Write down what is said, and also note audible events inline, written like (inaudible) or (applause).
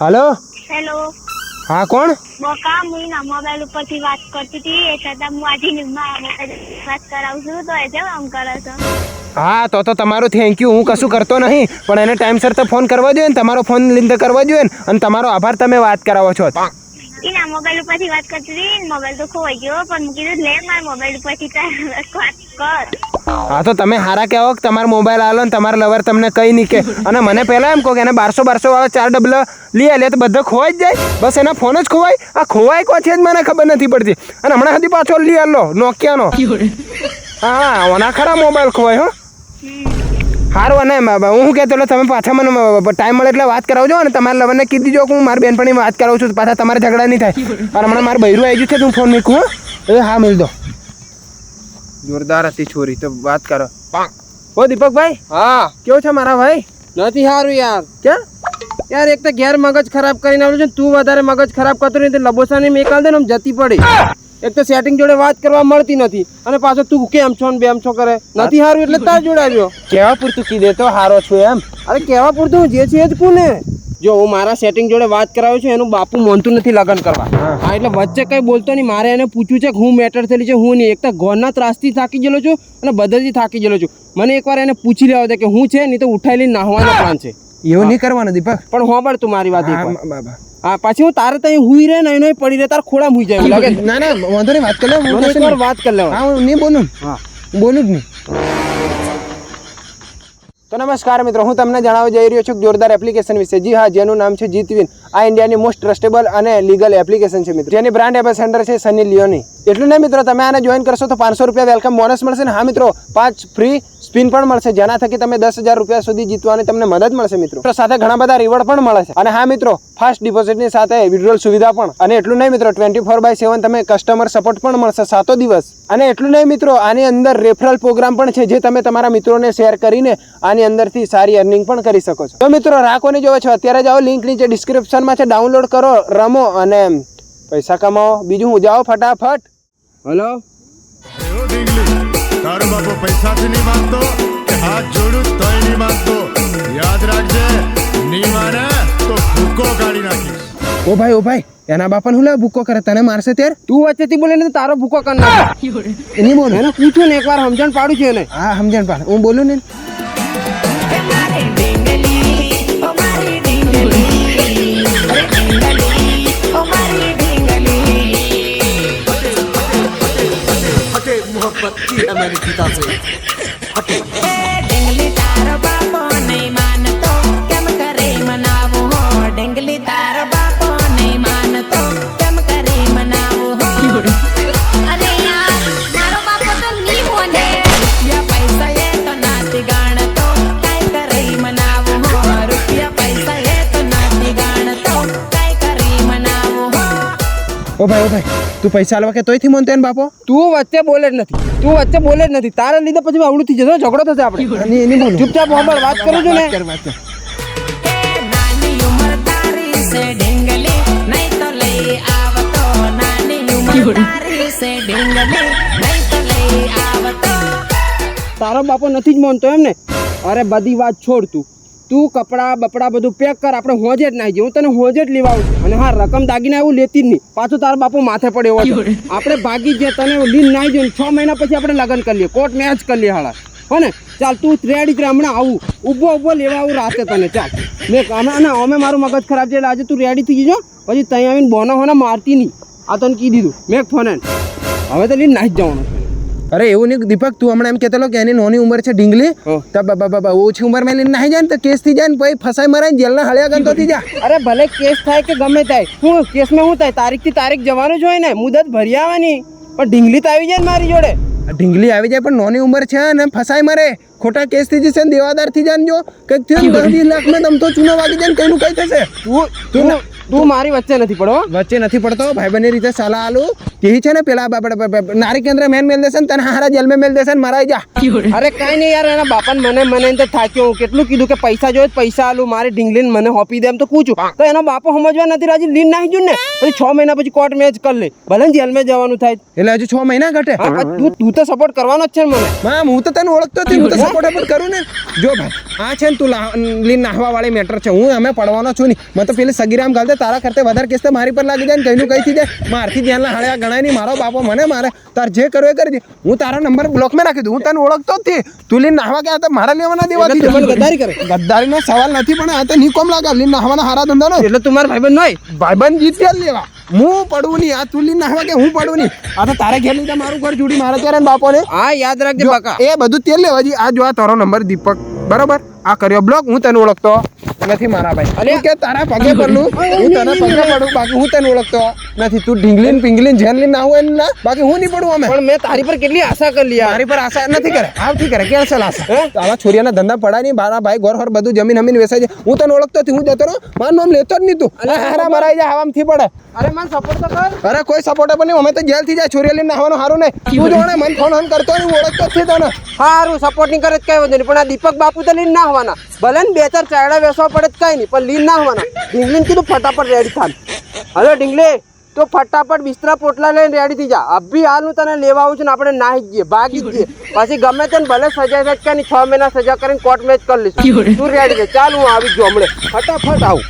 હાલો? Hello. હા કોણ? બોકા હું ના મોબાઈલ ઉપરથી વાત કરતી હતી એ છતાં હું આજે નિમમાં વાત કરાવું છું તો એ જેમ આમ કરે છો? હા તો તો તમારું થેન્ક યુ હું કશું કરતો નહીં પણ એને ટાઈમસર તો ફોન કરવા જોઈએ ને તમારો ફોન લીધે કરવા જોઈએ ને અને તમારો આભાર તમે વાત કરાવો છો. એના મોબાઈલ ઉપરથી વાત કરતી હતી મોબાઈલ તો ખોવાઈ ગયો પણ મૂકી કીધું લે મારા મોબાઈલ ઉપરથી વાત કર. હા, તો તમે હારા કહેવો કે તમારો મોબાઈલ આલો ને તમારા લવર તમને કંઈ નહીં કે. અને મને પહેલાં એમ કહો કે એને બારસો બારસો વાળા ચાર ડબલ લઈ આલે તો બધો ખોવાઈ જ જાય. બસ એના ફોન જ ખોવાય. આ ખોવાય કો છે જ મને ખબર નથી પડતી. અને હમણાં સુધી પાછો લઈ આલો, નોકિયાનો. હા, ઓના ખરા મોબાઈલ ખોવાય, હો. સારું અને હું શું કહેતો, એટલે તમે પાછા મને ટાઈમ મળે એટલે વાત કરાવજો અને તમારા લવરને કીધી દીજો કે હું મારી બેનપણી વાત કરાવું છું પાછા તમારે ઝઘડા નહીં થાય. અને હમણાં મારું બૈરું આવી ગયું છે તું ફોન મૂકું, હો. એ હા, મિલ દો. જોરદાર હતી છોરી. તો વાત કરો. ઓ દીપકભાઈ હા. કેવો છે મારા ભાઈ? નથી સારું યાર. ક્યાં? યાર એક તો ઘેર મગજ ખરાબ કરીને આવ્યો છે તું વધારે મગજ ખરાબ કરતો નહીં તો લબોસાની મેકાલ દે ને જતી પડી. એક તો સેટિંગ જોડે વાત કરવા મળતી નથી. અને પાછો તું કેમ છો ને બેમ છો કરે? નથી સારું એટલે તાર જોડે આવ્યો કેવા પૂરતું કીધે તો હારો છું એમ. અરે કેવા પૂરતું જે છે એ જ કોને જો હું મારા સેટિંગ જોડે વાત કરાવ્યો છું એનું બાપુ મનતું નથી લગન કરવા. હા. એટલે વચ્ચે કઈ બોલતો નહીં મારે એને પૂછ્યું છે કે હું મેટર થયેલી છે હું નહીં. એક તો ઘરના ત્રાસથી થાકી ગયેલો છું અને બધાથી થાકી ગયેલો છું. મને એકવાર એને પૂછી લેવા દે કે હું છે નહીં તો ઉઠાઈ લઈને નાહવાનો પ્લાન છે. એવું નહીં કરવાનું દીપક. પણ હોબળ તું મારી વાત હા, પછી હું તારે ત્યાં હુઈ રહે ને એનો પડી રહે તાર ખોડા હુઈ જાય લાગે ના ના વાંધો નહીં વાત કરી લે હું. વાત કરી લેવા હા હું નહીં બોલું. હા બોલું જ નહીં. તો નમસ્કાર મિત્રો, હું તમને જણાવવા જઈ રહ્યો છું જોરદાર એપ્લિકેશન વિશે. જી હા, જેનું નામ છે જીતવિન. આ ઇન્ડિયાની મોસ્ટ ટ્રસ્ટેબલ અને લીગલ એપ્લિકેશન છે મિત્રો. જેની બ્રાન્ડ એમ્બેસેન્ડર છે સની લિયોની એટલું નહીં મિત્રો, તમે આને જોઈન કરશો તો પાંચસો રૂપિયા વેલકમ બોનસ મળશે ને? હા મિત્રો, પાંચ ફ્રી સ્પિન પણ મળશે, જેના થકી તમે દસ હજાર રૂપિયા સુધી જીતવાની તમને મદદ મળશે મિત્રો. સાથે ઘણા બધા રિવોર્ડ પણ મળે છે. અને હા મિત્રો ફાસ્ટ ડિપોઝિટની સાથે વિડ્રોલ સુવિધા પણ. અને એટલું નહીં મિત્રો ટ્વેન્ટી ફોર બાય સેવન તમે કસ્ટમર સપોર્ટ પણ મળશે સાતો દિવસ. અને એટલું નહીં મિત્રો, આની અંદર રેફરલ પ્રોગ્રામ પણ છે, જે તમે તમારા મિત્રોને શેર કરીને આની અંદરથી સારી અર્નિંગ પણ કરી શકો છો. તો મિત્રો રાખોને જોવો છો? અત્યારે જાઓ લિંક નીચે ડિસ્ક્રિપ્શનમાં છે ડાઉનલોડ કરો રમો અને પૈસા કમાઓ બીજું હું જાઓ ફટાફટ. હલો? તારો બાપો પૈસાથી નહીં માંગતો કે હાથ જોડું તોય નહીં માંગતો. યાદ રાખજે નહીં માને તો ભૂકો કાઢી નાખીશ. ઓ ભાઈ ઓ ભાઈ એના બાપા હું લે ભૂકો કરે તને મારશે ત્યારે તું વચ્ચેથી બોલે ને તારો ભૂકો કર નાખ. (laughs) એની બોલ એને પૂછ્યું ને એકવાર સમજણ પાડું છું એને. હા સમજણ પાડ. હું બોલું ને? মেরে ঠিক আছে ઓ ભાઈ ઓ ભાઈ તું પૈસા આલવા કે તોયથી મનતો એને બાપો? તું વચ્ચે બોલે જ નથી. તું વચ્ચે બોલે જ નથી. તારા લીધે પછી આવડું થઈ જશે ઝઘડો થશે આપણે. એની એની બોલું. ચૂપચાપ હોંભળ વાત કરું છું ને. કર વાત કર. એ નાની ઉંમર તારી સે ઢીંગલી નહીં તો લઈ આવતો. નાની ઉંમર તારી સે ઢીંગલી નહીં તો લઈ આવતો. તારો બાપો નથી જ માનતો એમ ને? અરે બધી વાત છોડ તું. તું કપડા બપડા બધું પેક કર આપણે હોજે જ નાખી હું તને હોજે જ લેવા આવું અને હા રકમ દાગીના એવું લેતી જ નહીં. પાછું તારો બાપુ માથે પડે એવો આપણે ભાગી જ તને લીન નાઈ જઈએ છ મહિના પછી આપણે લગ્ન કરી લઈએ. કોર્ટ મેચ કરી લઈએ હાડા હો ને? ચાલ તું રેડી જ હમણાં આવું. ઊભો ઊભો લેવા આવું રાતે તને. ચાલ. મેં અમે ના અમે મારું મગજ ખરાબ છે એટલે આજે તું રેડી થઈ જજો પછી ત્યાં આવીને બોના હોના મારતી નહીં. આ તને કી દીધું. મેં ફોન હવે તો લીન નાહી જ જવાનું અરે એવું નહીં દીપક તું હમણાં એમ કહેતો કે એની નાની ઉંમર છે ઢીંગલી. હો. તો બાબા બાબા બ- ઓછી ઉંમરમાં લઈને નાહી જાય ને તો કેસ થઈ જાય ને પછી ફસાઈ મરાય ને જેલના હળિયા ગંતો થઈ જાય અરે ભલે કેસ થાય કે ગમે થાય. શું કેસમાં શું થાય? તારીખથી તારીખ જવાનું જ હોય ને. મુદત ભરી આવવાની. પણ ઢીંગલી તો આવી જાય ને મારી જોડે. ઢીંગલી આવી જાય પણ નોની ઉંમર છે ને ફસાઈ મરે. ખોટા કેસ થઈ જશે ને દેવાદાર થઈ જાય ને જો. કંઈક થયું દસ વીસ લાખમાં તમ તો ચૂનો વાગી જાય ને કઈનું કઈ થશે. તું તું તું મારી વચ્ચે નથી પડો વચ્ચે નથી પડતો ભાઈ બંને રીતે સલાહ આલું. કેવી છે ને પેલા નારી કેન્દ્ર મેન મેલ દેશે ને તને હારા જેલ મેલ દેશે ને મરાઈ જા. અરે કાંઈ નહીં યાર એના બાપાને મને મને એમ તો થાક્યો. હું કેટલું કીધું કે પૈસા જોઈએ તો પૈસા આલું મારી ઢીંગલીન મને હોપી દે એમ તો પૂછું તો એનો બાપો સમજવા નથી રાજી લીન નાખી ને. પછી છ મહિના પછી કોર્ટ મેચ કરી લે. ભલે ને જેલમાં જવાનું થાય. એટલે હજુ છ મહિના ઘટે. તું તું તો સપોર્ટ કરવાનો જ છે મને. હું તો તને ઓળખતો હતી હું તો સપોર્ટ કરું ને. જો ભાઈ આ છે ને તું લીન નાહવા વાળી મેટર છે. હું અમે પડવાનો છું નહીં. મને તો પેલી સગીરામ ગાલતે તારા કરતા વધારે કેસ તો મારી પર લાગી જાય ને કઈનું કઈ થઈ જાય. મારથી ધ્યાન હળ્યા ગણાય નહીં. મારો બાપો મને મારે. તાર જે કરો એ કરી દે. હું તારા નંબર બ્લોકમાં રાખી દઉં. હું તને ઓળખતો જ નથી તું લીન નાહવા ગયા તો મારા લેવાના મને ગદ્દારી કરે? ગદ્દારીનો સવાલ નથી પણ આ તો નહીં કોમ લાગે. લીન નાહવાના હારા ધંધાનો. એટલે તું મારા ભાઈબંધ નહીં ભાઈબંધ જીત્યા જ લેવા. હું પડવું નહીં. આ તુલી નાહવા કે હું પડવું નહીં? આ તો તારે ઘેર લીધા મારું ઘર જોડી. મારે ત્યારે બાપો ને હા યાદ રાખજે એ બધું તેલ લેવાજી આ જો આ તારો નંબર દીપક. બરોબર? આ કર્યો. બ્લોક હું તને ઓળખતો નથી મારા ભાઈ. અને કે તારા પગે પડલું? હું તને પગે પડું? બાકી હું તને ઓળખતો નથી. તું ઢીંગલીન પિંગલીન ઝેરલીન ના હોય ના બાકી હું નહીં પડું અમે. પણ મેં તારી પર કેટલી આશા કરી યાર. મારી પર આશા નથી કરે. આવથી કરે. કેન્સલ આશા. આવા છોરીઓના ધંધા પડાય નહીં મારા ભાઈ ઘર ઘર બધું જમીન જમીન વેચાય છે. હું તને ઓળખતો હતી હું જતો રહો મારું નામ લેતો જ નહીં તું. હારા મરાઈ જાય હવામથી પડે. અરે મને સપોર્ટ તો કર. અરે કોઈ સપોર્ટેબલ નહીં અમે તો જેલથી જાય છોરી લઈને નાહવાનું સારું નહીં. તું જોણે મન ફોન ફોન કરતો હું ઓળખતો જ છે તને. સારું સપોર્ટ નહીં કરે જ કઈ વાંધો નહીં પણ આ દીપક બાપુ તો લીન ના હોવાના ભલે ને બે ચાર ચાયડા વેસવા પડે જ કઈ નહીં પણ લીન ના હોવાના ઢીંગલીને કીધું ફટાફટ રેડી થાય હલો ઢીંગલી તો ફટાફટ બિસ્તરા પોટલા લઈને રેડી થઈ જા. અભી હાલ હું તને લેવા આવું છું ને આપણે નાહી જઈએ ભાગી જ જઈએ. પછી ગમે તેને ભલે સજા થાય કે નહીં છ મહિના સજા કરીને કોર્ટ મેચ કરી લઈશું. તું રેડી છે ચાલ હું આવી જો હમણે હમણાં ફટાફટ આવું.